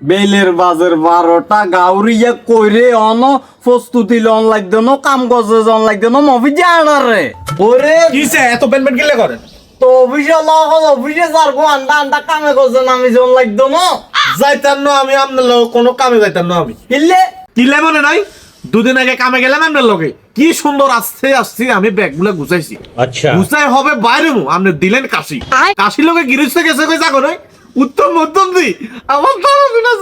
বেলের বাজার বারোটা গাউরিয়া কইরে অন প্রস্তুতি লন লাগদেন কাম গজে জন লাগদেন মফিজে জানারে ওরে কিসে এত বেলবেট বেন গিলে করেন তো অফিসে লগন অফিসে যার গো আন্ডা আন্ডা কামে গজে নামি জন লাগদেন যাইতাম না আমি আপনার লগ কোনো কামে যাইতাম না আমি। কিলে? কিলে মনে নাই? দুদিন আগে কামে গেলাম আপনার লগে। কি সুন্দর আসছে আসছে আমি ব্যাগগুলো গুছাইছি। আচ্ছা। গুছাই হবে বাইরে মু আমনে দিলেন কাশি। কাশি লগে গিরিসে গেছে কই যাগো নয় উত্তম মধ্যম দি। আমার তো বিনা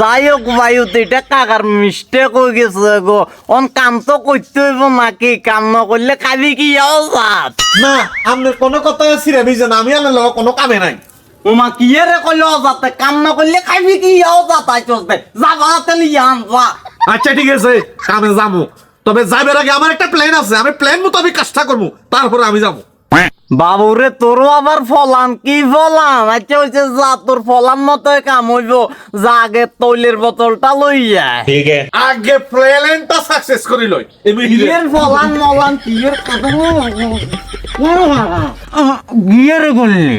যাই হোক বায়ু এটা কাকার মিস্টেক হয়ে গেছে গো। অন কাম তো করতে হইব নাকি কাম না করলে খাবি কি যাত না আপনার কোনো কথাই ছিড়ে ভিজে না আমি আপনার লগে কোনো কামে নাই। ওমা কি রে কইলে যাতে কাম না করলে খাবি কি যাবা তেলি ইয়ান যা। আচ্ছা ঠিক আছে কামে যাব। তবে যাইবার আগে আমার একটা প্ল্যান আছে আমি প্ল্যান মতো আমি কাজটা করব তারপরে আমি যাব। বাবুরে তোর আবার ফলান কি ফলান আচ্ছা হইছে যা তোর ফলান মতো কাম হইব। যা আগে তৈলের বোতলটা লইয়া। আগে প্লেনটা সাকসেস করি লই। এর ফলান মলান কি কথা? গিয়ার করলে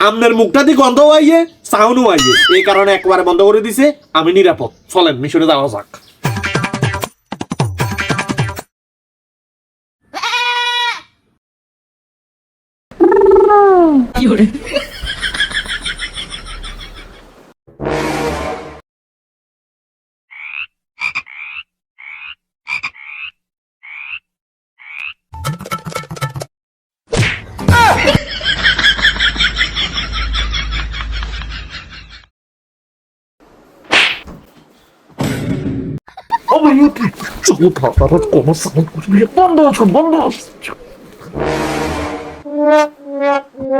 আমনের মুখটা দি গন্ধ আইয়ে সাউন্ড আইয়ে। এই কারণে একবার বন্ধ করে দিছে আমি নিরাপদ। চলেন মিশনে যাওয়া যাক। 요래. 어머 이거 쭉 봐봐라 꼬마 싸움 한번더한번더 বন্ধ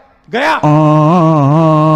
ગયા